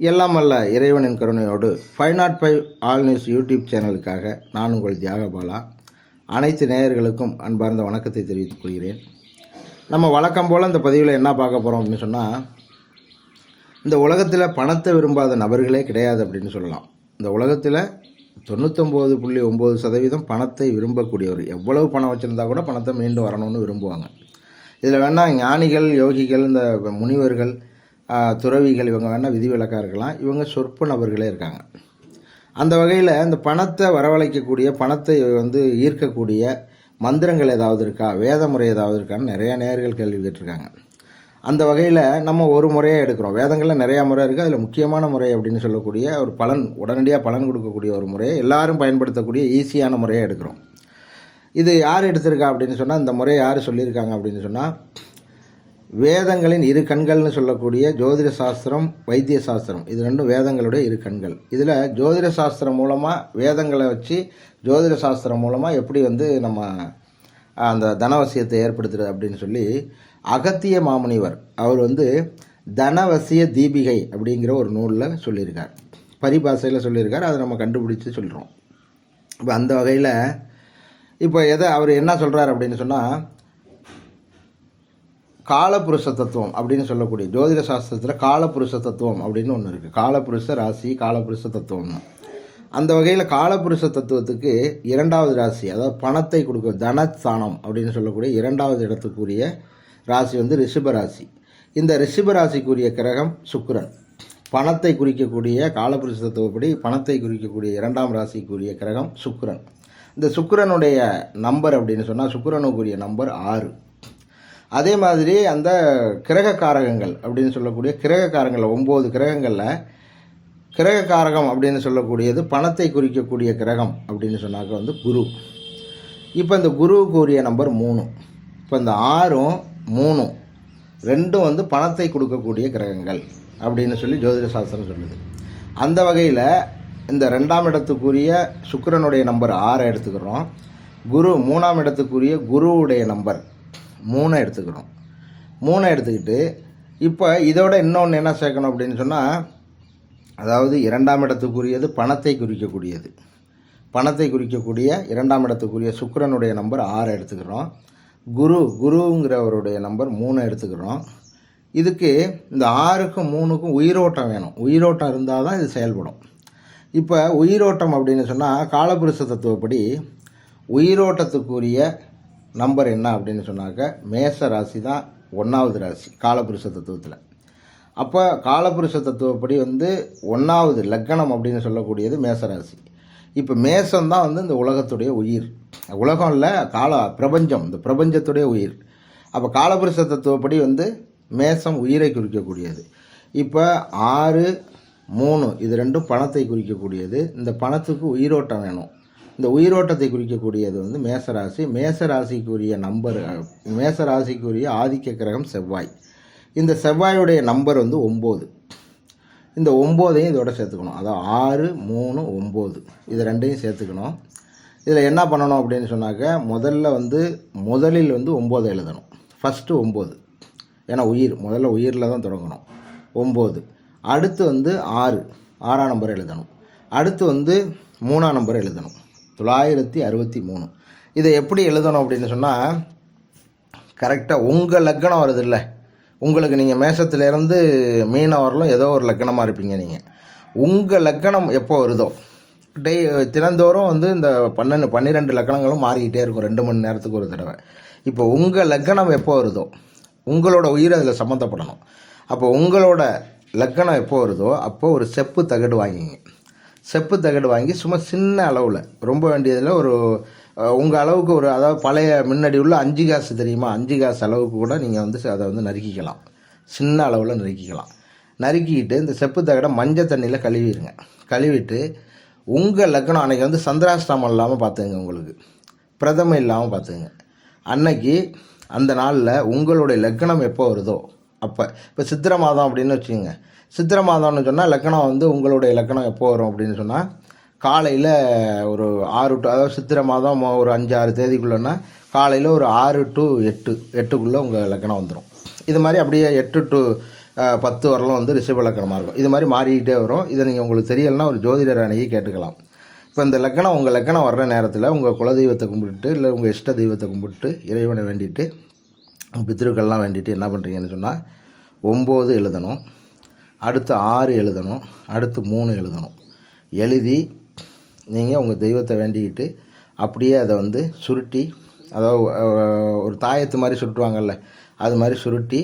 எல்லாம் அல்ல இறைவனின் கருணையோடு five naught five all news YouTube சேனலுக்காக நான் உங்கள் தியாகபாலா. அனைத்து நேயர்களுக்கும் அன்பார்ந்த வணக்கத்தை தெரிவித்துக் கொள்கிறேன். நம்ம வழக்கம் போல் இந்த பதிவில் என்ன பார்க்க போகிறோம் அப்படின்னு சொன்னால் இந்த உலகத்தில் பணத்தை விரும்பாத நபர்களே கிடையாது அப்படின்னு சொல்லலாம். இந்த உலகத்தில் தொண்ணூத்தொம்பது புள்ளி ஒம்பது சதவீதம் பணத்தை விரும்பக்கூடியவர் எவ்வளவு பணம் வச்சுருந்தா கூட பணத்தை மீண்டும் வரணும்னு விரும்புவாங்க. இதில் வேணால் ஞானிகள் யோகிகள் இந்த முனிவர்கள் துறவிகள் இவங்க வேணால் விதிவிலக்காக இருக்கலாம். இவங்க சொற்ப நபர்களே இருக்காங்க. அந்த வகையில் இந்த பணத்தை வரவழைக்கக்கூடிய பணத்தை வந்து ஈர்க்கக்கூடிய மந்திரங்கள் ஏதாவது இருக்கா? வேத முறை ஏதாவது இருக்கான்னு நிறைய நேர்கள் கேள்வி கேட்டிருக்காங்க. அந்த வகையில் நம்ம ஒரு முறையாக எடுக்கிறோம். வேதங்களில் நிறையா முறை இருக்குது அதில் முக்கியமான முறை அப்படின்னு சொல்லக்கூடிய ஒரு பலன் உடனடியாக பலன் கொடுக்கக்கூடிய ஒரு முறையை எல்லாரும் பயன்படுத்தக்கூடிய ஈஸியான முறையை எடுக்கிறோம். இது யார் எடுத்திருக்கா அப்படின்னு சொன்னால் இந்த முறையை யார் சொல்லியிருக்காங்க அப்படின்னு சொன்னால் வேதங்களின் இரு கண்கள்னு சொல்லக்கூடிய ஜோதிட சாஸ்திரம் வைத்திய சாஸ்திரம். இது ரெண்டும் வேதங்களுடைய இரு கண்கள். இதில் ஜோதிட சாஸ்திரம் மூலமாக வேதங்களை வச்சு ஜோதிட சாஸ்திரம் மூலமாக எப்படி வந்து நம்ம அந்த தனவசியத்தை ஏற்படுத்துறது அப்படின்னு சொல்லி அகத்திய மாமுனிவர் அவர் வந்து தனவசிய தீபிகை அப்படிங்கிற ஒரு நூலில் சொல்லியிருக்கார். பரிபாஷையில் சொல்லியிருக்கார். அதை நம்ம கண்டுபிடிச்சு சொல்கிறோம் இப்போ அந்த வகையில் இப்போ எதை அவர் என்ன சொல்கிறார் அப்படின்னு சொன்னால் காலபுருஷ தத்துவம் அப்படின்னு சொல்லக்கூடிய ஜோதிட சாஸ்திரத்தில் காலபுருஷ தத்துவம் அப்படின்னு ஒன்று இருக்குது காலபுருஷ ராசி காலபுருஷ தத்துவம்னு. அந்த வகையில் காலபுருஷ தத்துவத்துக்கு இரண்டாவது ராசி அதாவது பணத்தை கொடுக்க தனஸ்தானம் அப்படின்னு சொல்லக்கூடிய இரண்டாவது இடத்துக்குரிய ராசி வந்து ரிஷப ராசி. இந்த ரிஷப ராசிக்குரிய கிரகம் சுக்கரன். பணத்தை குறிக்கக்கூடிய காலபுருஷ தத்துவப்படி பணத்தை குறிக்கக்கூடிய இரண்டாம் ராசிக்குரிய கிரகம் சுக்கரன். இந்த சுக்கிரனுடைய நம்பர் அப்படின்னு சொன்னால் சுக்கரனுக்குரிய நம்பர் ஆறு. அதே மாதிரி அந்த கிரக காரகங்கள் அப்படின்னு சொல்லக்கூடிய கிரக ஒம்பது கிரகங்களில் கிரக காரகம் அப்படின்னு சொல்லக்கூடியது பணத்தை குறிக்கக்கூடிய கிரகம் அப்படின்னு சொன்னாக்க வந்து குரு. இப்போ இந்த குருவுக்கு உரிய நம்பர் மூணு. இப்போ இந்த ஆறும் மூணும் ரெண்டும் வந்து பணத்தை கொடுக்கக்கூடிய கிரகங்கள் அப்படின்னு சொல்லி ஜோதிட சாஸ்திரம் சொல்லுது. அந்த வகையில் இந்த ரெண்டாம் இடத்துக்குரிய சுக்கரனுடைய நம்பர் ஆறை எடுத்துக்கிறோம். குரு மூணாம் இடத்துக்குரிய குருவுடைய நம்பர் மூணை எடுத்துக்கிறோம் மூணை எடுத்துக்கிட்டு இப்போ இதோட இன்னொன்று என்ன சேர்க்கணும் அப்படின்னு சொன்னால் அதாவது இரண்டாம் இடத்துக்குரியது பணத்தை குறிக்கக்கூடியது. பணத்தை குறிக்கக்கூடிய இரண்டாம் இடத்துக்குரிய சுக்கிரனுடைய நம்பர் ஆறு எடுத்துக்கிறோம். குரு குருங்கிறவருடைய நம்பர் மூணு எடுத்துக்கிறோம். இதுக்கு இந்த ஆறுக்கும் மூணுக்கும் உயிரோட்டம் வேணும். உயிரோட்டம் இருந்தால் தான் இது செயல்படும். இப்போ உயிரோட்டம் அப்படின்னு சொன்னால் காலபுருஷ தத்துவப்படி உயிரோட்டத்துக்குரிய நம்பர் என்ன அப்படின்னு சொன்னாக்க மேச ராசி தான் ஒன்றாவது ராசி காலபுருஷ தத்துவத்தில். அப்போ காலபுருஷ தத்துவப்படி வந்து ஒன்றாவது லக்கணம் அப்படின்னு சொல்லக்கூடியது மேசராசி இப்போ மேசம் தான் வந்து இந்த உலகத்துடைய உயிர். உலகம் இல்லை கால பிரபஞ்சம் இந்த பிரபஞ்சத்துடைய உயிர். அப்போ காலபுருஷ தத்துவப்படி வந்து மேசம் உயிரை குறிக்கக்கூடியது. இப்போ ஆறு மூணு இது ரெண்டும் பணத்தை குறிக்கக்கூடியது. இந்த பணத்துக்கு உயிரோட்டம் வேணும். இந்த உயிரோட்டத்தை குறிக்கக்கூடியது வந்து மேசராசி. மேசராசிக்குரிய நம்பர் மேசராசிக்குரிய ஆதிக்க கிரகம் செவ்வாய். இந்த செவ்வாயுடைய நம்பர் வந்து ஒம்பது. இந்த ஒம்போதையும் இதோட சேர்த்துக்கணும். அதாவது ஆறு மூணு ஒம்பது. இது ரெண்டையும் சேர்த்துக்கணும். இதில் என்ன பண்ணணும் அப்படின்னு சொன்னாக்க முதல்ல வந்து முதலில் வந்து ஒம்பது எழுதணும். ஃபஸ்ட்டு ஒம்பது. ஏன்னா உயிர். முதல்ல உயிரில் தான் தொடங்கணும். ஒம்பது. அடுத்து வந்து ஆறு. ஆறாம் நம்பர் எழுதணும். அடுத்து வந்து மூணாம் நம்பர் எழுதணும். தொள்ளாயிரத்தி அறுபத்தி மூணு. இதை எப்படி எழுதணும் அப்படின்னு சொன்னால் கரெக்டாக உங்கள் லக்கணம் வருது இல்லை. உங்களுக்கு நீங்கள் மேஷத்துலேருந்து மீனம் வரலும் ஏதோ ஒரு லக்கணமாக இருப்பீங்க நீங்கள் உங்கள் லக்கணம் எப்போ வருதோ. டெய் தினந்தோறும் வந்து இந்த பன்னெண்டு பன்னிரெண்டு லக்கணங்களும் மாறிக்கிட்டே இருக்கும் ரெண்டு மணி நேரத்துக்கு ஒரு தடவை. இப்போ உங்கள் லக்கணம் எப்போ வருதோ உங்களோட உயிர் அதில் சம்மந்தப்படணும் அப்போ உங்களோட லக்கணம் எப்போ வருதோ அப்போது ஒரு செப்பு தகடு வாங்கிங்க. செப்பு தகடு வாங்கி சும்மா சின்ன அளவில். ரொம்ப வேண்டியதில் ஒரு உங்கள் அளவுக்கு ஒரு அதாவது பழைய முன்னாடி உள்ள அஞ்சு காசு தெரியுமா? அஞ்சு காசு அளவுக்கு கூட நீங்கள் வந்து அதை வந்து நறுக்கிக்கலாம். சின்ன அளவில் நறுக்கிக்கலாம். நறுக்கிட்டு இந்த செப்பு தகடை மஞ்சள் தண்ணியில் கழுவிடுங்க கழுவிட்டு உங்கள் லக்னம் அன்னைக்கு வந்து சந்திராஷ்டிரமம் இல்லாமல் பார்த்துங்க உங்களுக்கு. பிரதமம் இல்லாமல் பார்த்துங்க அன்னைக்கு அந்த நாளில் உங்களுடைய லக்னம் எப்போ வருதோ அப்போ இப்போ சித்திர மாதம் அப்படின்னு வச்சுக்கோங்க. சித்திர மாதம்னு சொன்னால் லக்கணம் வந்து உங்களுடைய லக்கணம் எப்போ வரும் அப்படின்னு சொன்னால் காலையில் ஒரு ஆறு டு அதாவது சித்திரை மாதம் ஒரு அஞ்சு ஆறு தேதிக்குள்ளேன்னா காலையில் ஒரு ஆறு டு எட்டு எட்டுக்குள்ளே உங்கள் லக்கணம் வந்துடும் இது மாதிரி அப்படியே எட்டு டு பத்து வரலும் வந்து ரிஷப லக்கணமாக இருக்கும். இது மாதிரி மாறிக்கிட்டே வரும். இதை நீங்கள் உங்களுக்கு தெரியலைன்னா ஒரு ஜோதிடர் அணுகி கேட்டுக்கலாம். இப்போ இந்த லக்கணம் உங்கள் லக்கணம் வர்ற நேரத்தில் உங்கள் குலதெய்வத்தை கும்பிட்டு இல்லை உங்கள் இஷ்ட தெய்வத்தை கும்பிட்டு இறைவனை வேண்டிட்டு பித்ருக்கள்லாம் வேண்டிட்டு என்ன பண்ணுறீங்கன்னு சொன்னால் ஒம்பது எழுதணும் அடுத்து ஆறு எழுதணும் அடுத்து மூணு எழுதணும். எழுதி நீங்கள் உங்கள் தெய்வத்தை வேண்டிக்கிட்டு அப்படியே அதை வந்து சுருட்டி அதாவது ஒரு தாயத்து மாதிரி சுருட்டுவாங்கல்ல அது மாதிரி சுருட்டி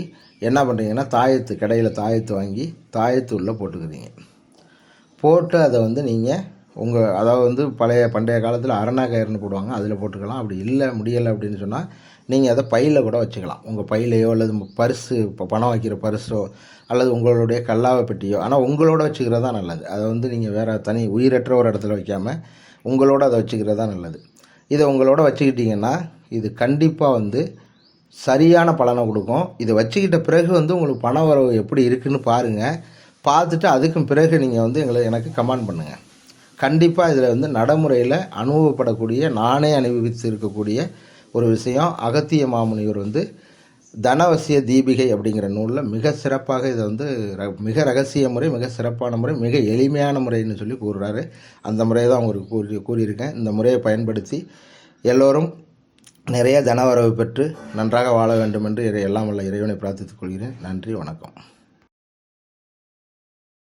என்ன பண்ணுறீங்கன்னா தாயத்து கடையில் தாயத்து வாங்கி தாயத்து உள்ளே போட்டுக்கிறீங்க போட்டு அதை வந்து நீங்கள் உங்கள் அதாவது வந்து பழைய பண்டைய காலத்தில் அரணா கயிறுன்னு போடுவாங்க அதில் போட்டுக்கலாம். அப்படி இல்லை முடியலை அப்படின்னு சொன்னால் நீங்கள் அதை பையில் கூட வச்சுக்கலாம். உங்கள் பையிலையோ அல்லது பரிசு இப்போ பணம் வைக்கிற பரிசோ அல்லது உங்களுடைய கல்லாவை பெட்டியோ ஆனால் உங்களோட வச்சுக்கிறது தான் நல்லது. அதை வந்து நீங்கள் வேறு தனி உயிரற்ற ஒரு இடத்துல வைக்காமல் உங்களோட அதை வச்சுக்கிறது தான் நல்லது. இதை உங்களோட வச்சுக்கிட்டிங்கன்னா இது கண்டிப்பாக வந்து சரியான பலனை கொடுக்கும். இதை வச்சுக்கிட்ட பிறகு வந்து உங்களுக்கு பண வரவு எப்படி இருக்குன்னு பாருங்கள் பார்த்துட்டு அதுக்கும் பிறகு நீங்கள் வந்து எங்களை எனக்கு கமெண்ட் பண்ணுங்கள் கண்டிப்பாக இதில் வந்து நடைமுறையில் அனுபவப்படக்கூடிய நானே அனுபவித்து இருக்கக்கூடிய ஒரு விஷயம் அகத்திய மாமுனிவர் வந்து தனவசிய தீபிகை அப்படிங்கிற நூலில் மிக சிறப்பாக இதை வந்து ர- மிக ரகசிய முறை மிக சிறப்பான முறை மிக எளிமையான முறைன்னு சொல்லி கூறுறாரு. அந்த முறையை தான் அவங்களுக்கு கூறி கூறியிருக்கேன். இந்த முறையை பயன்படுத்தி எல்லோரும் நிறைய தனவரவு பெற்று நன்றாக வாழ வேண்டும் என்று எல்லாம் வல்ல இறைவனை பிரார்த்தித்துக் கொள்கிறேன். நன்றி வணக்கம்.